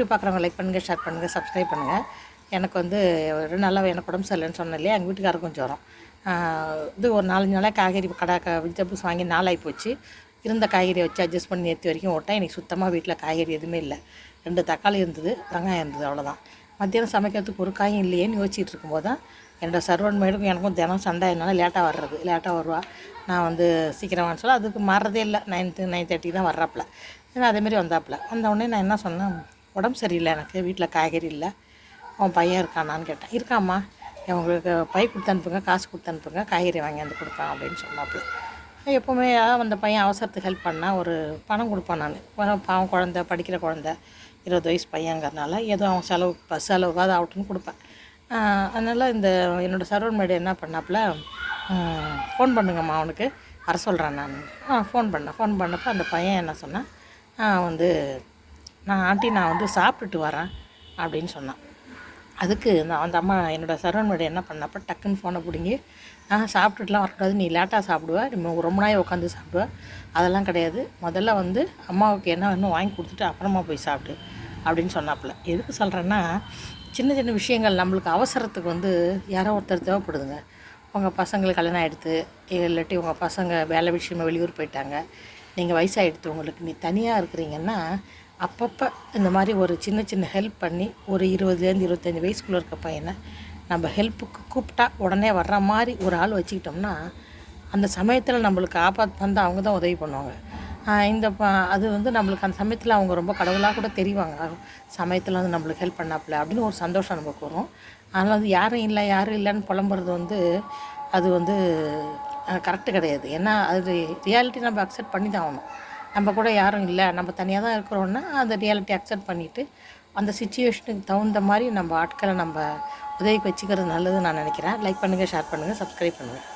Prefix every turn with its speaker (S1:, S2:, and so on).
S1: YouTube பார்க்குறவங்க like பண்ணுங்கள் share பண்ணுங்கள் சப்ஸ்கிரைப் பண்ணுங்கள் எனக்கு வந்து ஒரு நாளாக எனக்கு உடம்பு சரியில்லைன்னு சொன்னேன் இல்லையா? எங்கள் வீட்டுக்காரருக்கும் கொஞ்சம் வரும். இது ஒரு நாலஞ்சு நாளாக காய்கறி கடை க வெஜிடபிள்ஸ் வாங்கி நாளாகி போச்சு. இருந்த காய்கறியை வச்சு அட்ஜஸ்ட் பண்ணி நேற்று வரைக்கும் ஓட்டேன். எனக்கு சுத்தமாக வீட்டில் காய்கறி எதுவுமே இல்லை. ரெண்டு தக்காளி இருந்தது வெங்காயம் இருந்தது அவ்வளோதான் மத்தியானம் சமைக்கிறதுக்கு ஒரு காயும் இல்லையேன்னு யோசிச்சுட்டு இருக்கும்போது தான் என்னோடய சர்வன் மேடுக்கும் எனக்கும் தினம் சண்டை என்னால் லேட்டாக வர்றது லேட்டாக வருவா. நான் வந்து சீக்கிரமானு சொல்ல அதுக்கு மாறதே இல்லை. நைன்த்து நைன் தேர்ட்டி தான் வர்றாப்புல. ஏன்னா அதேமாரி வந்தாப்புல. வந்த உடனே நான் என்ன சொன்னேன் உடம்பு சரியில்லை எனக்கு வீட்டில் காய்கறி இல்லை. உன் பையன் இருக்கானான்னு கேட்டேன். இருக்காம்மா. உங்களுக்கு பை கொடுத்து அனுப்புங்க காசு கொடுத்து அனுப்புங்க காய்கறி வாங்கியாந்து கொடுத்தான் அப்படின்னு சொன்னாப்புல. எப்போவுமே அந்த பையன் அவசரத்துக்கு ஹெல்ப் பண்ணால் ஒரு பணம் கொடுப்பேன் நான். பாவம் குழந்த படிக்கிற குழந்த இருபது வயசு பையங்கிறதுனால ஏதோ அவன் செலவு பஸ் செலவுக்காவது ஆகட்டும்னு கொடுப்பேன். அதனால் இந்த என்னோடய சர்வன் மேடு என்ன பண்ணாப்புல ஃபோன் பண்ணுங்கம்மா அவனுக்கு. வர சொல்கிறேன் நான். ஆ ஃபோன் பண்ணேன் ஃபோன் பண்ணப்போ அந்த பையன் என்ன சொன்னான் வந்து நான் ஆண்டி நான் வந்து சாப்பிட்டுட்டு வரேன் அப்படின்னு சொன்னான். அதுக்கு நான் அந்த அம்மா என்னோடய சரவண் என்ன பண்ணப்போ டக்குன்னு ஃபோனை பிடிங்கி நான் சாப்பிட்டுட்டுலாம் வரக்கூடாது நீ லேட்டாக சாப்பிடுவேன் நீ ரொம்ப நாள் உட்காந்து சாப்பிடுவேன் அதெல்லாம் கிடையாது. முதல்ல வந்து அம்மாவுக்கு என்ன வேணும் வாங்கி கொடுத்துட்டு அப்புறமா போய் சாப்பிடு அப்படின்னு சொன்னாப்புல. எதுக்கு சொல்கிறேன்னா சின்ன சின்ன விஷயங்கள் நம்மளுக்கு அவசரத்துக்கு வந்து யாரோ ஒருத்தர் தேவைப்படுதுங்க. உங்கள் பசங்களுக்கு கல்யாணம் ஆகிடுது இல்லாட்டி உங்கள் பசங்க வேலை விஷயமா வெளியூர் போயிட்டாங்க நீங்கள் வயசாகிடுது உங்களுக்கு நீ தனியாக இருக்கிறீங்கன்னா அப்பப்போ இந்த மாதிரி ஒரு சின்ன சின்ன ஹெல்ப் பண்ணி ஒரு இருபதுலேருந்து இருபத்தஞ்சி வயசுக்குள்ளே இருக்க பையனை நம்ம ஹெல்ப்புக்கு கூப்பிட்டா உடனே வர்ற மாதிரி ஒரு ஆள் வச்சுக்கிட்டோம்னா அந்த சமயத்தில் நம்மளுக்கு ஆபத்து வந்து அவங்க தான் உதவி பண்ணுவாங்க. இந்த ப அது வந்து நம்மளுக்கு அந்த சமயத்தில் அவங்க ரொம்ப கடவுளாக கூட தெரிவாங்க. சமயத்தில் வந்து நம்மளுக்கு ஹெல்ப் பண்ணாப்புல அப்படின்னு ஒரு சந்தோஷம் நமக்கு வரும் அதனால் வந்து யாரும் இல்லை யாரும் இல்லைன்னு புலம்புறது வந்து அது வந்து கரெக்டு கிடையாது. ஏன்னா அது ரியாலிட்டி நம்ம அக்செப்ட் பண்ணி தான் ஆகணும். நம்ம கூட யாரும் இல்லை. நம்ம தனியாக தான் இருக்கிறோன்னா அந்த ரியாலிட்டி அக்செப்ட் பண்ணிவிட்டு அந்த சுச்சுவேஷனுக்கு தகுந்த மாதிரி நம்ம ஆட்களை நம்ம உதவிக்கு வச்சுக்கிறது நல்லதுன்னு நான் நினைக்கிறேன். லைக் பண்ணுங்கள் ஷேர் பண்ணுங்கள் சப்ஸ்கிரைப் பண்ணுங்கள்